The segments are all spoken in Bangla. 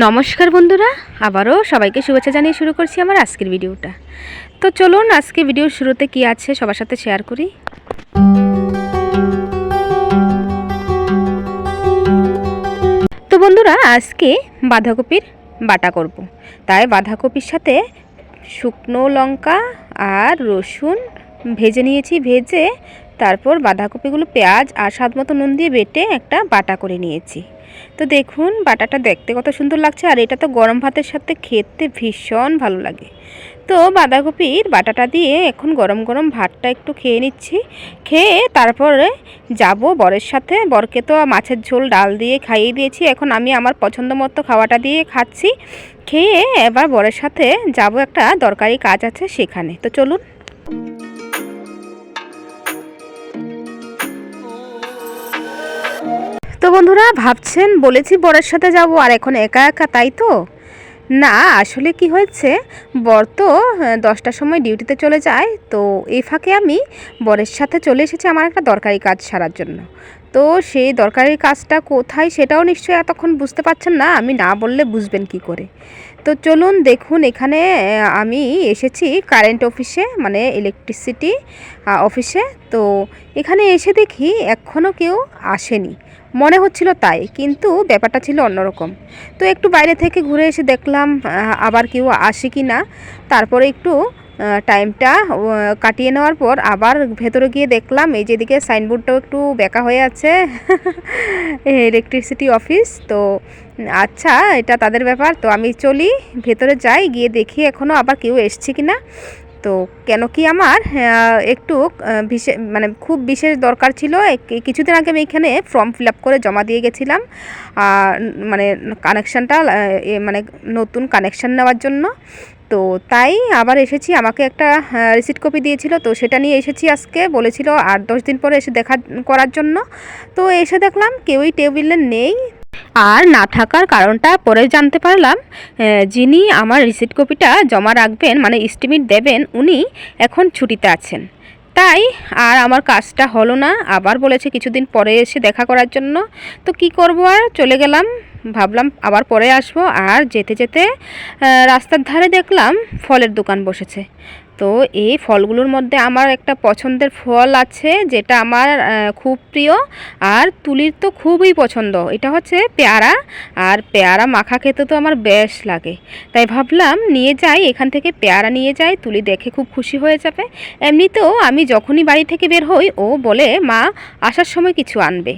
নমস্কার বন্ধুরা, আবারও সবাইকে শুভেচ্ছা জানিয়ে শুরু করছি আমার আজকের ভিডিওটা। তো চলুন, আজকে ভিডিওর শুরুতে কি আছে সবার সাথে শেয়ার করি। তো বন্ধুরা, আজকে বাঁধাকপির বাটা করব। তাই বাঁধাকপির সাথে শুকনো লঙ্কা আর রসুন ভেজে নিয়েছি, ভেজে তারপর বাঁধাকপিগুলো পেঁয়াজ আর স্বাদ মতো নুন দিয়ে বেটে একটা বাটা করে নিয়েছি। তো দেখুন, বাটাটা দেখতে কত সুন্দর লাগছে আর এটা তো গরম ভাতের সাথে খেতে ভীষণ ভালো লাগে। তো বাঁধাকপির বাটাটা দিয়ে এখন গরম গরম ভাতটা একটু খেয়ে নিচ্ছি। খেয়ে তারপরে যাব বরের সাথে। বরকে তো মাছের ঝোল ডাল দিয়ে খাইয়ে দিয়েছি। এখন আমি আমার পছন্দ মতো খাওয়াটা দিয়ে খাচ্ছি। খেয়ে এবার বরের সাথে যাব, একটা দরকারি কাজ আছে সেখানে। তো চলুন। তো বন্ধুরা, ভাবছেন, বলেছি বরের সাথে যাব, আর এখন একা একা, তাই তো? না, আসলে কি হয়েছে, বর তো দশটার সময় ডিউটিতে চলে যায়, তো এই ফাঁকে আমি বরের সাথে চলে এসেছি আমার একটা দরকারি কাজ সারার জন্য। তো সেই দরকারি কাজটা কোথায় সেটাও নিশ্চয়ই এতক্ষণ বুঝতে পারছেন না, আমি না বললে বুঝবেন কি করে। তো চলুন দেখুন, এখানে আমি এসেছি কারেন্ট অফিসে মানে ইলেকট্রিসিটি অফিসে তো এখানে এসে দেখি এখনও কেউ আসেনি। মনে হচ্ছিল তাই, কিন্তু ব্যাপারটা ছিল অন্যরকম। তো একটু বাইরে থেকে ঘুরে এসে দেখলাম আবার কেউ আসে কি না তারপরে একটু টাইমটা কাটিয়ে নেওয়ার পর আবার ভেতরে গিয়ে দেখলাম, এই যেদিকে সাইনবোর্ডটাও একটু বেঁকা হয়ে আছে ইলেকট্রিসিটি অফিস তো আচ্ছা এটা তাদের ব্যাপার। তো আমি চলি, ভেতরে যাই, গিয়ে দেখি এখনও আবার কেউ এসছে কি না তো কেন কি আমার একটু বিশেষ মানে খুব বিশেষ দরকার ছিল। কিছুদিন আগে আমি এখানে ফর্ম ফিল আপ করে জমা দিয়ে গেছিলাম। মানে কানেকশানটা মানে নতুন কানেকশান নেওয়ার জন্য। তো তাই আবার এসেছি, আমাকে একটা রিসিট কপি দিয়েছিল, তো সেটা নিয়ে এসেছি আজকে, বলেছিল আট দশ দিন পরে এসে দেখা করার জন্য। তো এসে দেখলাম কেউই টেবিলে নেই। আর না থাকার কারণটা পরে জানতে পারলাম যিনি আমার রিসিট কপিটা জমা রাখবেন মানে এস্টিমেট দেবেন, উনি এখন ছুটিতে আছেন। তাই আর আমার কাজটা হলো না, আবার বলেছে কিছুদিন পরে এসে দেখা করার জন্য। তো কি করব আর, চলে গেলাম। ভাবলাম আবার পরে আসব। আর যেতে যেতে রাস্তার ধারে দেখলাম ফলের দোকান বসেছে। তো এই ফলগুলোর মধ্যে আমার একটা পছন্দের ফল আছে, যেটা আমার খুব প্রিয়। আর তুলির তো খুবই পছন্দ। এটা হচ্ছে পেয়ারা। আর পেয়ারা মাখা খেতে তো আমার বেশ লাগে। তাই ভাবলাম নিয়ে যাই, এখান থেকে পেয়ারা নিয়ে যাই, তুলি দেখে খুব খুশি হয়ে যাবে। এমনিতেও আমি যখনই বাড়ি থেকে বের হই, ও বলে, মা, আসার সময় কিছু আনবে।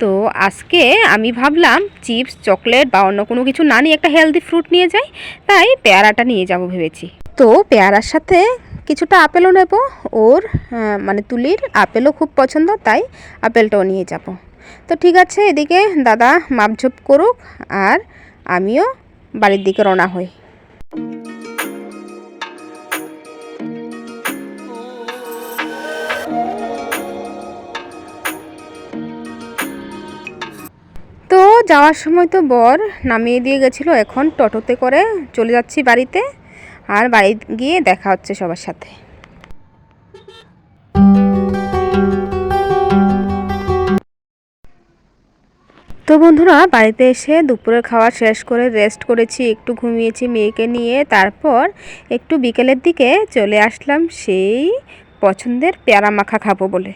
তো আজকে আমি ভাবলাম চিপস, চকলেট বা অন্য কোনো কিছু না নিয়ে একটা হেলদি ফ্রুট নিয়ে যাই, তাই পেয়ারাটা নিয়ে যাব ভেবেছি। তো পেয়ারার সাথে কিছুটা আপেলও নেব, ওর মানে তুলির আপেলও খুব পছন্দ, তাই আপেলটাও নিয়ে যাব। তো ঠিক আছে, এদিকে দাদা মাপঝোপ করুক, আর আমিও বাড়ির দিকে রওনা হই। যাওয়ার সময় তো বর নামিয়ে দিয়ে গেছিল, এখন টোটোতে করে চলে যাচ্ছি বাড়িতে আর বাড়ি গিয়ে দেখা হচ্ছে সবার সাথে। তো বন্ধুরা, বাড়িতে এসে দুপুরের খাওয়া শেষ করে রেস্ট করেছি, একটু ঘুমিয়েছি মেয়েকে নিয়ে, তারপর একটু বিকেলের দিকে চলে আসলাম সেই পছন্দের পেয়ারা মাখা খাব বলে।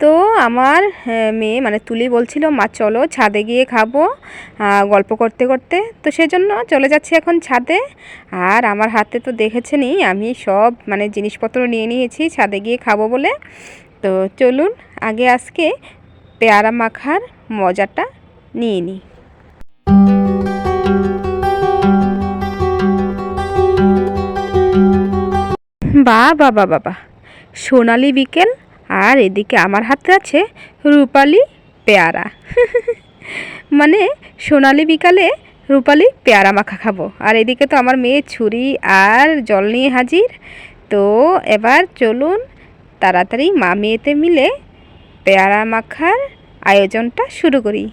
তো আমার মেয়ে মানে তুলি বলছিল, মা, চলো ছাদে গিয়ে খাব। গল্প করতে করতে। তো সেজন্য চলে যাচ্ছি এখন ছাদে। আর আমার হাতে তো দেখেছেনই আমি সব মানে জিনিসপত্র নিয়ে নিয়েছি, ছাদে গিয়ে খাব বলে। তো চলুন, আগে আজকে পেয়ারা মাখার মজাটা নিয়ে নিই। বা বাবা বাবা সোনালি বিকেল আর এদিকে আমার হাতে আছে রূপালি পেয়ারা। মানে সোনালি বিকালে রূপালি পেয়ারা মাখা খাব। আর এদিকে তো আমার মেয়ে ছুরি আর জল নিয়ে হাজির। তো এবার চলুন তাড়াতাড়ি মা মেয়েতে মিলে পেয়ারা মাখার আয়োজনটা শুরু করি।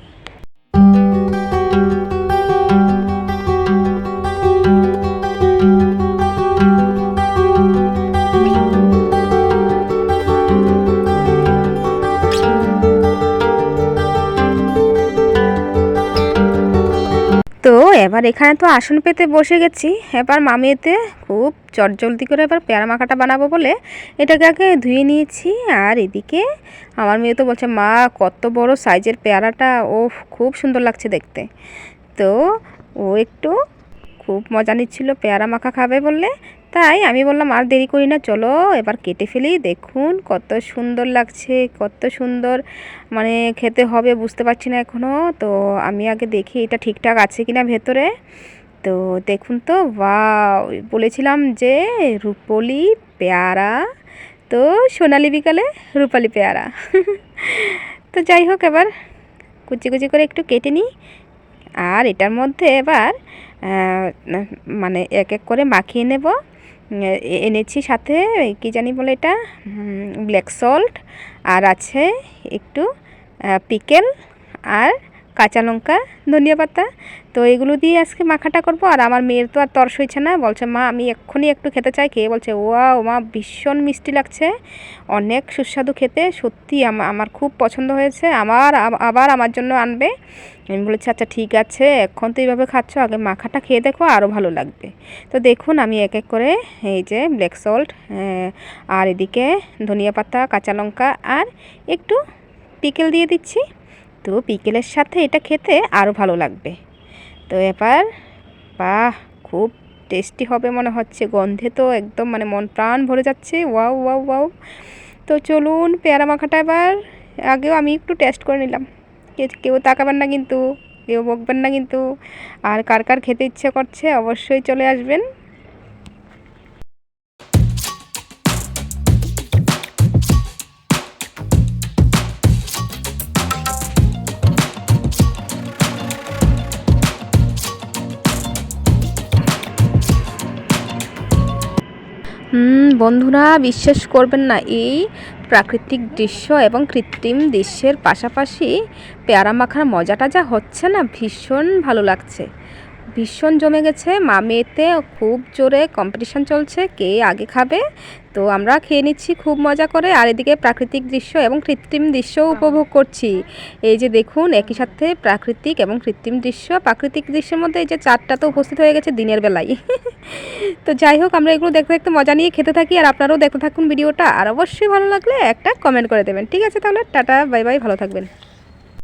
এবার এখানে তো আসন পেতে বসে গেছি। এবার মামিয়েতে খুব চটজলদি করে এবার পেয়ারা মাখাটা বানাবো বলে এটাকে আগে ধুয়ে নিয়েছি। আর এদিকে আমার মেয়ে তো বলছে, মা, কত বড় সাইজের পেয়ারাটা ও খুব সুন্দর লাগছে দেখতে। তো ও একটু খুব মজা নিচ্ছিল, পেয়ারা মাখা খাবে বললে। তাই আমি বললাম, আর দেরি করি না, চলো, এবার কেটে ফেলি, দেখুন কত সুন্দর লাগছে, কত সুন্দর মানে খেতে হবে, বুঝতে পারছি না এখনও তো আমি আগে দেখি এটা ঠিকঠাক আছে কি না ভেতরে। তো দেখুন তো বা বলেছিলাম যে রূপলি পেয়ারা, তো সোনালি বিকালে রূপালি পেয়ারা। তো যাই হোক, এবার কুচি কুচি করে একটু কেটে নিই। আর এটার মধ্যে এবার মানে এক এক করে মাখিয়ে নেব। এনেছি সাথে কি জানি বলে এটা ব্ল্যাক সল্ট আর আছে একটু পিকেল আর কাঁচা লঙ্কা, ধনিয়া পাতা। তো এগুলো দিয়ে আজকে মাখাটা করব। আর আমার মেয়ের তো আর তর্স হয়েছে না। বলছে, মা, আমি এক্ষুনি একটু খেতে চাই খেয়ে। বলছে ওয়া মা, ভীষণ মিষ্টি লাগছে। অনেক সুস্বাদু খেতে। সত্যি আমার খুব পছন্দ হয়েছে। আমার আবার আমার জন্য আনবে। আমি বলেছি আচ্ছা ঠিক আছে। এখন তো এইভাবে খাচ্ছ। আগে মাখাটা খেয়ে দেখো আরও ভালো লাগবে। তো দেখুন, আমি এক এক করে এই যে ব্ল্যাক সল্ট আর এদিকে ধনিয়া পাতা, কাঁচা লঙ্কা, আর একটু পিকেল দিয়ে দিচ্ছি। তো বিকেলের সাথে এটা খেতে আরও ভালো লাগবে। তো এবার, বাহ, খুব টেস্টি হবে মনে হচ্ছে। গন্ধে তো একদম মানে মন প্রাণ ভরে যাচ্ছে। Wow wow wow. তো চলুন পেয়ারা মাখাটা এবার। আগেও আমি একটু টেস্ট করে নিলাম। কেউ তাকাবেন না কিন্তু, কেউ বকবেন না কিন্তু। আর কার কার খেতে ইচ্ছে করছে অবশ্যই চলে আসবেন। বন্ধুরা, বিশ্বাস করবেন না, এই প্রাকৃতিক দৃশ্য এবং কৃত্রিম দৃশ্যের পাশাপাশি পেয়ারা মাখার মজাটা যা হচ্ছে না, ভীষণ ভালো লাগছে। ভীষণ জমে গেছে। মা মেয়েতে খুব জোরে কম্পিটিশান চলছে কে আগে খাবে? তো আমরা খেয়ে নিচ্ছি খুব মজা করে। আর এদিকে প্রাকৃতিক দৃশ্য এবং কৃত্রিম দৃশ্যও উপভোগ করছি। এই যে দেখুন একই সাথে প্রাকৃতিক এবং কৃত্রিম দৃশ্য। প্রাকৃতিক দৃশ্যের মধ্যে এই যে চারটা তো উপস্থিত হয়ে গেছে দিনের বেলায়। তো যাই হোক আমরা এগুলো দেখতে দেখতে মজা নিয়ে খেতে থাকি। আর আপনারাও দেখতে থাকুন ভিডিওটা। আর অবশ্যই ভালো লাগলে একটা কমেন্ট করে দেবেন। ঠিক আছে তাহলে টাটা বাই বাই ভালো থাকবেন।